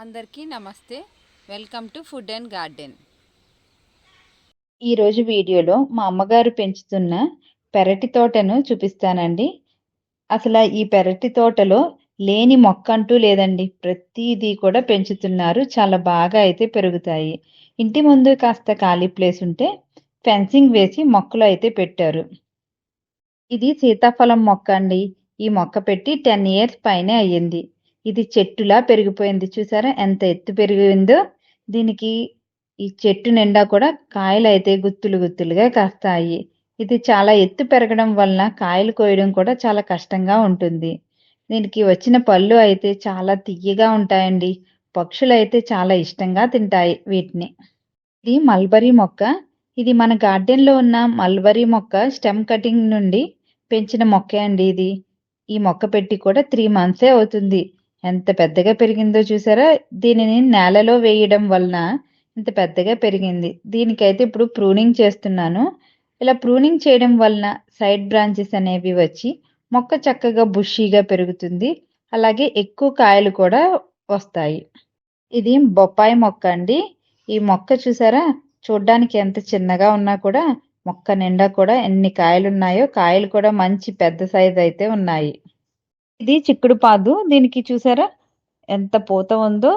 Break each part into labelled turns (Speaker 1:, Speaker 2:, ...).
Speaker 1: అందరికీ నమస్తే. Welcome to food and garden.
Speaker 2: ఈరోజు వీడియోలో మా అమ్మగారు పెంచుతున్న పెరటి తోటను చూపిస్తానండి. అసలు ఈ పెరటి తోటలో లేని మొక్క అంటూ లేదండి. ప్రతిదీ కూడా పెంచుతున్నారు. చాలా బాగా అయితే పెరుగుతాయి. ఇంటి ముందు కాస్త ఖాళీ ప్లేస్ ఉంటే ఫెన్సింగ్ వేసి మొక్కలు అయితే పెట్టారు. ఇది సీతాఫలం మొక్క అండి. ఈ మొక్క పెట్టి టెన్ ఇయర్స్ పైనే అయ్యింది. ఇది చెట్టులా పెరిగిపోయింది. చూసారా? ఎంత ఎత్తు పెరిగిందో. దీనికి ఈ చెట్టు నిండా కూడా కాయలు అయితే గుత్తులు గుత్తులుగా కాస్తాయి. ఇది చాలా ఎత్తు పెరగడం వలన కాయలు కోయడం కూడా చాలా కష్టంగా ఉంటుంది. దీనికి వచ్చిన పళ్ళు అయితే చాలా తియ్యగా ఉంటాయండి. పక్షులు అయితే చాలా ఇష్టంగా తింటాయి వీటిని. ఇది మల్బరీ మొక్క. ఇది మన గార్డెన్లో ఉన్న మల్బరీ మొక్క స్టెమ్ కటింగ్ నుండి పెంచిన మొక్క అండి ఇది. ఈ మొక్క పెట్టి కూడా త్రీ మంత్సే అవుతుంది. ఎంత పెద్దగా పెరిగిందో చూసారా? దీనిని నేలలో వేయడం వలన ఇంత పెద్దగా పెరిగింది. దీనికైతే ఇప్పుడు ప్రూనింగ్ చేస్తున్నాను. ఇలా ప్రూనింగ్ చేయడం వలన సైడ్ బ్రాంచెస్ అనేవి వచ్చి మొక్క చక్కగా బుషీగా పెరుగుతుంది. అలాగే ఎక్కువ కాయలు కూడా వస్తాయి. ఇది బొప్పాయి మొక్క అండి. ఈ మొక్క చూసారా? చూడ్డానికి ఎంత చిన్నగా ఉన్నా కూడా మొక్క నిండా కూడా ఎన్ని కాయలు ఉన్నాయో కాయలు కూడా మంచి పెద్ద సైజ్ అయితే ఉన్నాయి. ఇది చిక్కుడు పాదు. దీనికి చూసారా? ఎంత పూత ఉందో.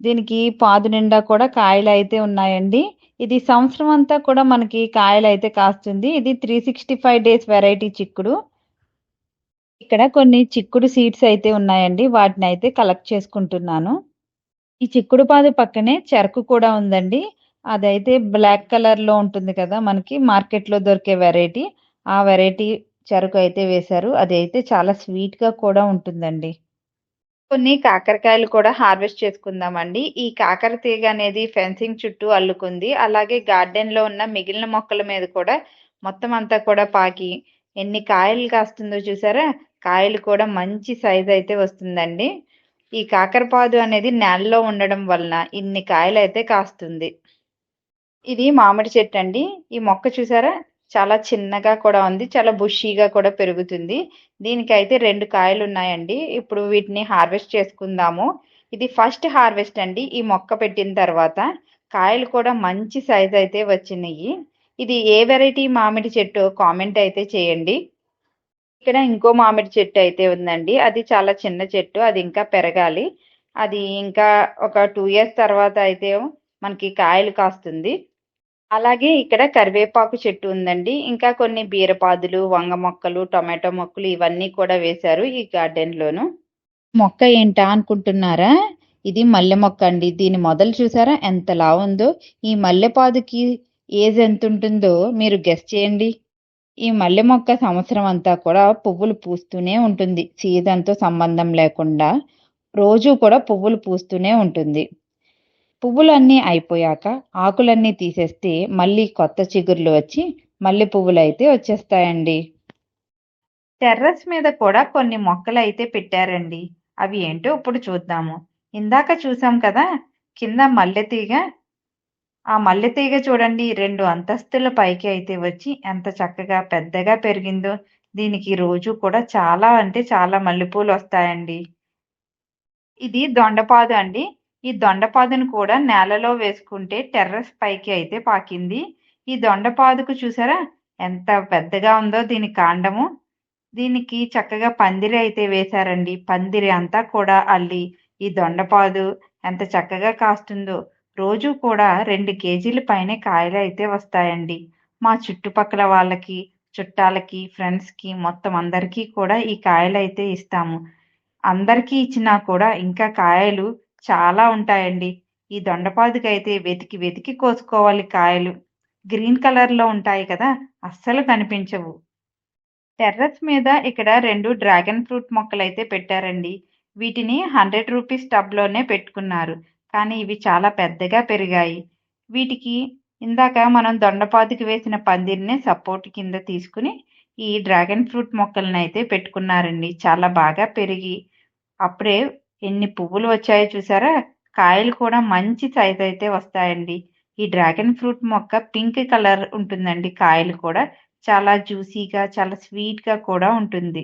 Speaker 2: దీనికి పాదు నిండా కూడా కాయలు అయితే ఉన్నాయండి. ఇది సంవత్సరం అంతా కూడా మనకి కాయలు అయితే కాస్తుంది. ఇది three sixty five days variety చిక్కుడు. ఇక్కడ కొన్ని చిక్కుడు సీడ్స్ అయితే ఉన్నాయండి. వాటిని అయితే కలెక్ట్ చేసుకుంటున్నాను. ఈ చిక్కుడు పాదు పక్కనే చెరకు కూడా ఉందండి. అదైతే బ్లాక్ కలర్లో ఉంటుంది కదా మనకి మార్కెట్లో దొరికే వెరైటీ. ఆ వెరైటీ చెరకు అయితే వేశారు. అది అయితే చాలా స్వీట్గా కూడా ఉంటుందండి. కొన్ని కాకరకాయలు కూడా హార్వెస్ట్ చేసుకుందామండి. ఈ కాకర తీగ అనేది ఫెన్సింగ్ చుట్టూ అల్లుకుంది. అలాగే గార్డెన్లో ఉన్న మిగిలిన మొక్కల మీద కూడా మొత్తం అంతా కూడా పాకి ఎన్ని కాయలు కాస్తుందో చూసారా? కాయలు కూడా మంచి సైజ్ అయితే వస్తుందండి. ఈ కాకరపాదు అనేది నేలలో ఉండడం వలన ఇన్ని కాయలు అయితే కాస్తుంది. ఇది మామిడి చెట్టు అండి. ఈ మొక్క చూసారా? చాలా చిన్నగా కూడా ఉంది చాలా బుషీగా కూడా పెరుగుతుంది. దీనికైతే రెండు కాయలు ఉన్నాయండి ఇప్పుడు వీటిని హార్వెస్ట్ చేసుకుందాము. ఇది ఫస్ట్ హార్వెస్ట్ అండి ఈ మొక్క పెట్టిన తర్వాత. కాయలు కూడా మంచి సైజ్ అయితే వచ్చినాయి. ఇది ఏ వెరైటీ మామిడి చెట్టు కామెంట్ అయితే చేయండి. ఇక్కడ ఇంకో మామిడి చెట్టు అయితే ఉందండి. అది చాలా చిన్న చెట్టు అది ఇంకా పెరగాలి. అది ఇంకా ఒక టూ ఇయర్స్ తర్వాత అయితే మనకి కాయలు కాస్తుంది. అలాగే ఇక్కడ కరివేపాకు చెట్టు ఉందండి. ఇంకా కొన్ని బీరపాదులు వంగ మొక్కలు టొమాటో మొక్కలు ఇవన్నీ కూడా వేశారు ఈ గార్డెన్ లోను. మొక్క ఏంటా అనుకుంటున్నారా? ఇది మల్లె మొక్క అండి. దీని మొదలు చూసారా? ఎంత లా ఉందో ఈ మల్లెపాదుకి ఏజ్ ఎంత ఉంటుందో మీరు గెస్ చేయండి. ఈ మల్లె మొక్క సంవత్సరం అంతా కూడా పువ్వులు పూస్తూనే ఉంటుంది. సీజన్తో సంబంధం లేకుండా రోజు కూడా పువ్వులు పూస్తూనే ఉంటుంది. పువ్వులన్నీ అయిపోయాక ఆకులన్నీ తీసేస్తే మళ్ళీ కొత్త చిగుర్లు వచ్చి మల్లె పువ్వులు అయితే వచ్చేస్తాయండి. టెర్రస్ మీద కూడా కొన్ని మొక్కలు అయితే పెట్టారండి. అవి ఏంటో ఇప్పుడు చూద్దాము. ఇందాక చూసాం కదా కింద మల్లె తీగ. ఆ మల్లె తీగ చూడండి రెండు అంతస్తుల పైకి అయితే వచ్చి ఎంత చక్కగా పెద్దగా పెరిగిందో. దీనికి రోజు కూడా చాలా అంటే చాలా మల్లెపూలు వస్తాయండి. ఇది దొండపాదు అండి. ఈ దొండపాదును కూడా నేలలో వేసుకుంటే టెర్రస్ పైకి అయితే పాకింది. ఈ దొండపాదుకు చూసారా? ఎంత పెద్దగా ఉందో దీని కాండము. దీనికి చక్కగా పందిరి అయితే వేశారండి. పందిరి అంతా కూడా అల్లి ఈ దొండపాదు ఎంత చక్కగా కాస్తుందో. రోజు కూడా రెండు కేజీల పైనే కాయలు అయితే వస్తాయండి. మా చుట్టుపక్కల వాళ్ళకి చుట్టాలకి ఫ్రెండ్స్కి మొత్తం అందరికీ కూడా ఈ కాయలు అయితే ఇస్తాము. అందరికీ ఇచ్చినా కూడా ఇంకా కాయలు చాలా ఉంటాయండి. ఈ దొండపాదుకి అయితే వెతికి వెతికి కోసుకోవాలి కాయలు. గ్రీన్ కలర్లో ఉంటాయి కదా అస్సలు కనిపించవు. టెర్రస్ మీద ఇక్కడ రెండు డ్రాగన్ ఫ్రూట్ మొక్కలు అయితే పెట్టారండి. వీటిని హండ్రెడ్ రూపీస్ టబ్లోనే పెట్టుకున్నారు. కానీ ఇవి చాలా పెద్దగా పెరిగాయి. వీటికి ఇందాక మనం దొండపాతికి వేసిన పందిరిని సపోర్ట్ కింద తీసుకుని ఈ డ్రాగన్ ఫ్రూట్ మొక్కలను అయితే పెట్టుకున్నారండి. చాలా బాగా పెరిగి అప్పుడే ఎన్ని పువ్వులు వచ్చాయో చూసారా? కాయలు కూడా మంచి సైజ్ అయితే వస్తాయండి. ఈ డ్రాగన్ ఫ్రూట్ మొక్క పింక్ కలర్ ఉంటుందండి. కాయలు కూడా చాలా జ్యూసీగా చాలా స్వీట్గా కూడా ఉంటుంది.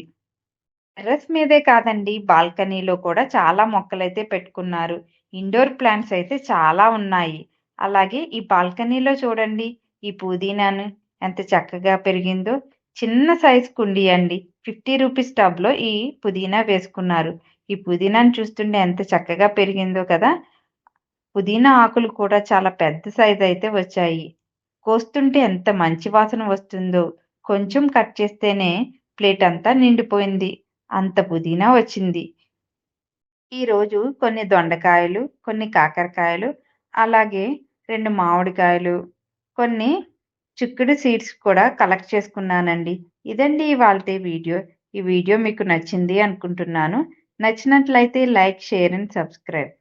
Speaker 2: టెర్రస్ మీదే కాదండి బాల్కనీలో కూడా చాలా మొక్కలైతే పెట్టుకున్నారు. ఇండోర్ ప్లాంట్స్ అయితే చాలా ఉన్నాయి. అలాగే ఈ బాల్కనీలో చూడండి ఈ పుదీనాను ఎంత చక్కగా పెరిగిందో. చిన్న సైజ్ కుండీ అండి. ఫిఫ్టీ రూపీస్ టబ్లో ఈ పుదీనా వేసుకున్నారు. ఈ పుదీనాను చూస్తుంటే ఎంత చక్కగా పెరిగిందో కదా. పుదీనా ఆకులు కూడా చాలా పెద్ద సైజు అయితే వచ్చాయి. కోస్తుంటే ఎంత మంచి వాసన వస్తుందో. కొంచెం కట్ చేస్తేనే ప్లేట్ అంతా నిండిపోయింది. అంత పుదీనా వచ్చింది. ఈరోజు కొన్ని దొండకాయలు కొన్ని కాకరకాయలు అలాగే రెండు మామిడికాయలు కొన్ని చిక్కుడు సీడ్స్ కూడా కలెక్ట్ చేసుకున్నానండి. ఇదండి ఇవాళ వీడియో. ఈ వీడియో మీకు నచ్చింది అనుకుంటున్నాను. నచ్చినట్లయితే లైక్ షేర్ అండ్ సబ్స్క్రైబ్.